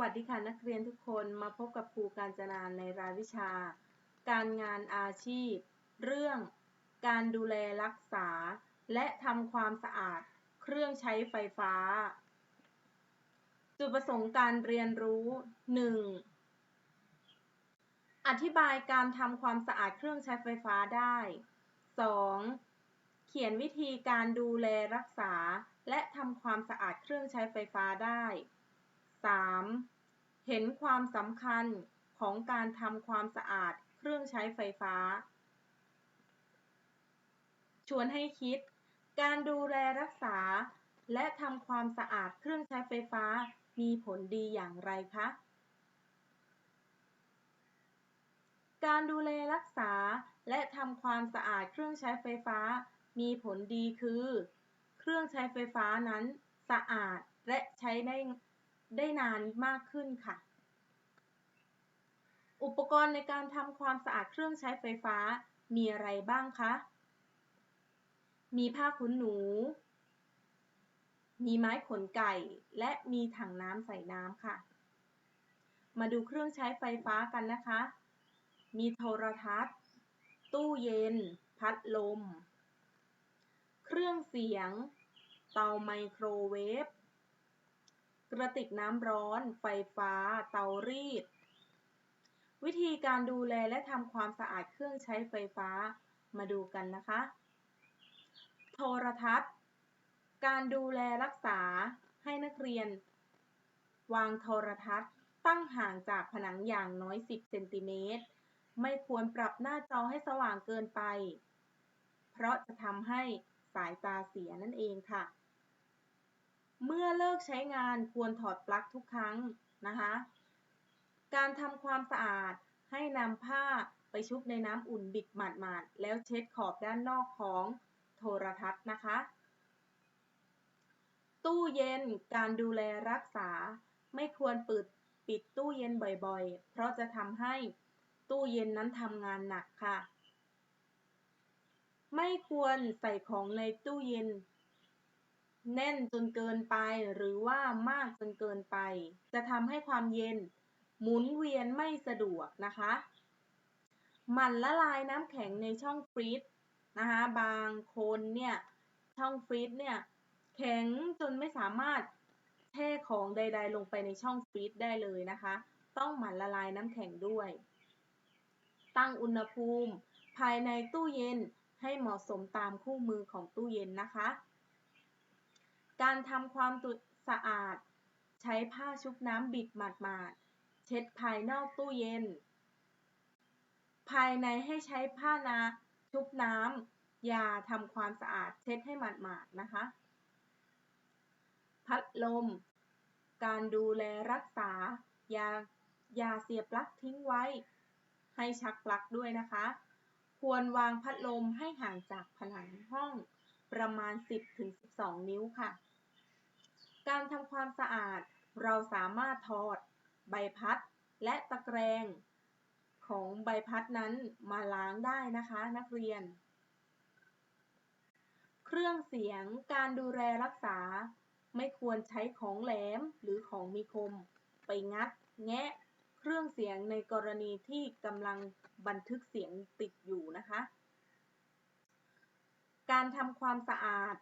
วัสดีค่ะนักเรียนทุกคนมาพบกับครูการจนาในรายวิชา การงานอาชีพ เรื่อง การดูแลรักษา และทำความสะอาด เครื่องใช้ไฟฟ้า จุดประสงค์การเรียนรู้ 1. อธิบายการทำความสะอาดเครื่องใช้ไฟฟ้าได้ 2. เขียนวิธีการดูแลรักษา และทำความสะอาดเครื่องใช้ไฟฟ้าได้ 3. เห็นความสำคัญของการทำความสะอาดเครื่องใช้ไฟฟ้า ชวนให้คิด การดูแลรักษา และทำความสะอาดเครื่องใช้ไฟฟ้ามีผลดีอย่างไรคะ การดูแลรักษาและทำความสะอาดเครื่องใช้ไฟฟ้า มีผลดีคือ เครื่องใช้ไฟฟ้านั้นสะอาดและใช้ได้ ได้นานมากขึ้นค่ะ อุปกรณ์ในการทำความสะอาดเครื่องใช้ไฟฟ้ามีอะไรบ้างคะ มีผ้าขนหนู มีไม้ขนไก่ และมีถังน้ำใส่น้ำค่ะ มาดูเครื่องใช้ไฟฟ้ากันนะคะ มีโทรทัศน์ ตู้เย็น พัดลม เครื่องเสียง เตาไมโครเวฟ กระติกน้ำร้อน ไฟฟ้า เตารีด วิธีการดูแลและทำความสะอาดเครื่องใช้ไฟฟ้ามาดูกันนะคะ โทรทัศน์ การดูแลรักษาให้นักเรียน วางโทรทัศน์ ตั้งห่างจากผนังอย่างน้อย 10 เซนติเมตร ไม่ควรปรับหน้าจอให้สว่างเกินไป เพราะจะทำให้สายตาเสียนั่นเองค่ะ เมื่อเลิกใช้งานควรถอดปลั๊กทุกครั้งนะคะ การทำความสะอาดให้นำผ้าไปชุบในน้ำอุ่นบิดหมาดๆ แล้วเช็ดขอบด้านนอกของโทรทัศน์นะคะ ตู้เย็นการดูแลรักษาไม่ควรปิดปิดตู้เย็นบ่อยๆ เพราะจะทำให้ตู้เย็นนั้นทำงานหนักค่ะ ไม่ควรใส่ของในตู้เย็น แน่นจนเกินไปหรือว่ามากจนเกินไป จะทำให้ความเย็นหมุนเวียนไม่สะดวกนะคะหมั่นละลายน้ำแข็งในช่องฟรีซนะคะบางคนเนี่ยช่องฟรีซเนี่ยแข็งจนไม่สามารถแช่ของใด ๆ ลงไปในช่องฟรีซได้เลยนะคะ ต้องหมั่นละลายน้ำแข็งด้วย ตั้งอุณหภูมิ ภายในตู้เย็นให้เหมาะสมตามคู่มือของตู้เย็นนะคะ ทำความสะอาด ใช้ผ้าชุบน้ำบิดหมาดๆ เช็ดภายนอกตู้เย็น ภายในให้ใช้ผ้านาชุบน้ำยาทำความสะอาด เช็ดให้หมาดๆนะคะ พัดลม การดูแลรักษา ยายาเสียบปลั๊กทิ้งไว้ ให้ชักปลั๊กด้วยนะคะ ควรวางพัดลมให้ห่างจากผนังห้องประมาณ 10-12 นิ้วค่ะ การทำความสะอาด เราสามารถถอด ใบพัดและตะแกรง ของใบพัดนั้นมาล้างได้นะคะนักเรียน เครื่องเสียงการดูแลรักษา ไม่ควรใช้ของแหลมหรือของมีคม ไปงัด แงะ เครื่องเสียงในกรณีที่กำลังบันทึกเสียงติดอยู่นะคะ การทำความสะอาด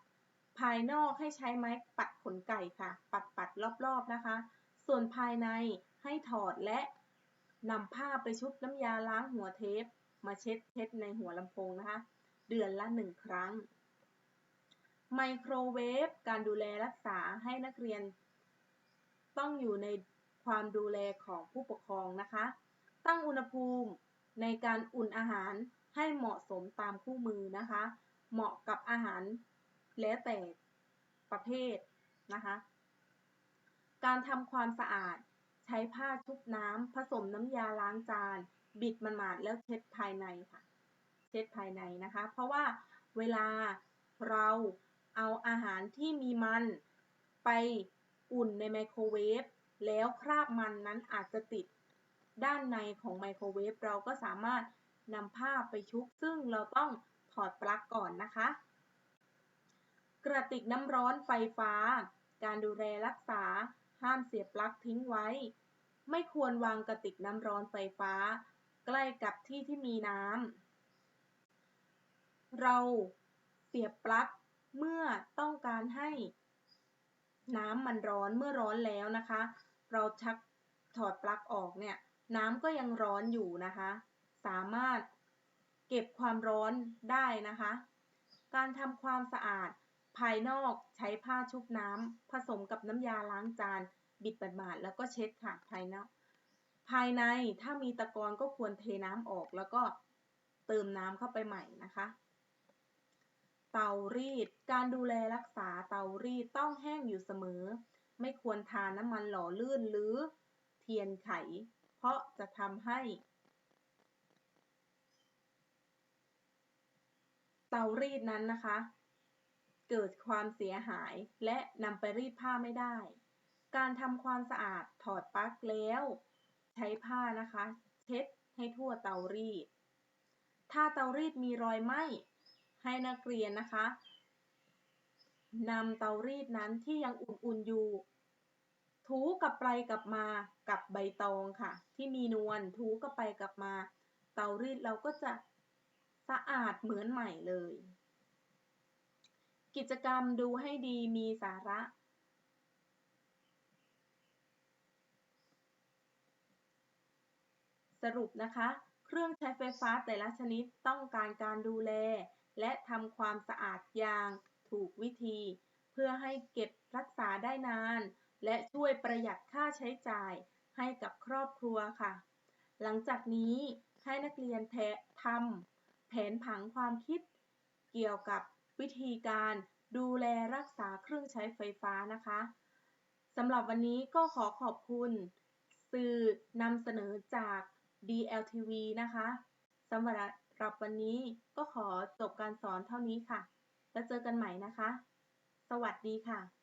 ภายนอกให้ใช้ไม้ปัดขนไก่ค่ะ ปัดปัดรอบๆนะคะ ส่วนภายในให้ถอดและนำผ้าไปชุบน้ำยาล้างหัวเทป มาเช็ดเช็ดในหัวลำโพงนะคะ เดือนละหนึ่งครั้ง ไมโครเวฟการดูแลรักษาให้นักเรียน ต้องอยู่ในความดูแลของผู้ปกครองนะคะ ตั้งอุณหภูมิในการอุ่นอาหารให้เหมาะสมตามคู่มือนะคะ เหมาะกับอาหาร แล้วแต่ประเภทนะคะ การทำความสะอาดใช้ผ้าชุบน้ำผสมน้ำยาล้างจาน บิดมันหมาดแล้วเช็ดภายในค่ะ เช็ดภายในนะคะ เพราะว่าเวลาเราเอาอาหารที่มีมันไปอุ่นในไมโครเวฟแล้วคราบมันนั้นอาจจะติดด้านในของไมโครเวฟเราก็สามารถนำผ้าไปชุบซึ่งเราต้องถอดปลั๊กก่อนนะคะ กระติกน้ำร้อนไฟฟ้า การดูแลรักษา ห้ามเสียบปลั๊กทิ้งไว้ ไม่ควรวางกระติกน้ำร้อนไฟฟ้า ใกล้กับที่ที่มีน้ำ เราเสียบปลั๊กเมื่อต้องการให้ น้ำมันร้อนเมื่อร้อนแล้วนะคะ เราชักถอดปลั๊กออกเนี่ย น้ำก็ยังร้อนอยู่นะคะ สามารถเก็บความร้อนได้นะคะ การทำความสะอาด ภายนอกใช้ผ้าชุบน้ำผสมกับน้ำยาล้างจาน บิดบาดๆแล้วก็เช็ดค่ะภายนอก ภายในถ้ามีตะกอนก็ควรเทน้ำออกแล้วก็เติมน้ำเข้าไปใหม่นะคะเตารีด การดูแลรักษาเตารีดต้องแห้งอยู่เสมอ ไม่ควรทาน้ำมันหล่อลื่นหรือเทียนไข เพราะจะทำให้ เตารีดนั้นนะคะ เกิดความเสียหายและนำไปรีดผ้าไม่ได้ การทำความสะอาดถอดปลั๊กแล้ว ใช้ผ้านะคะ เช็ดให้ทั่วเตารีด ถ้าเตารีดมีรอยไหม้ให้นักเรียนนะคะนำเตารีดนั้นที่ยังอุ่นๆอยู่ ถูกลับไปกลับมากับใบตองค่ะ ที่มีนวลถูกลับไปกลับมา เตารีดเราก็จะสะอาดเหมือนใหม่เลย กิจกรรมดูให้ดีมีสาระสรุปนะคะ เครื่องใช้ไฟฟ้าแต่ละชนิดต้องการการดูแล และทำความสะอาดอย่างถูกวิธี เพื่อให้เก็บรักษาได้นาน และช่วยประหยัดค่าใช้จ่ายให้กับครอบครัวค่ะ หลังจากนี้ให้นักเรียนแททำแผนผังความคิดเกี่ยวกับ วิธีการดูแลรักษาเครื่องใช้ไฟฟ้านะคะสำหรับวันนี้ก็ขอขอบคุณ สื่อนำเสนอจาก DLTV นะคะสำหรับวันนี้ก็ขอจบการสอนเท่านี้ค่ะ แล้วเจอกันใหม่นะคะ สวัสดีค่ะ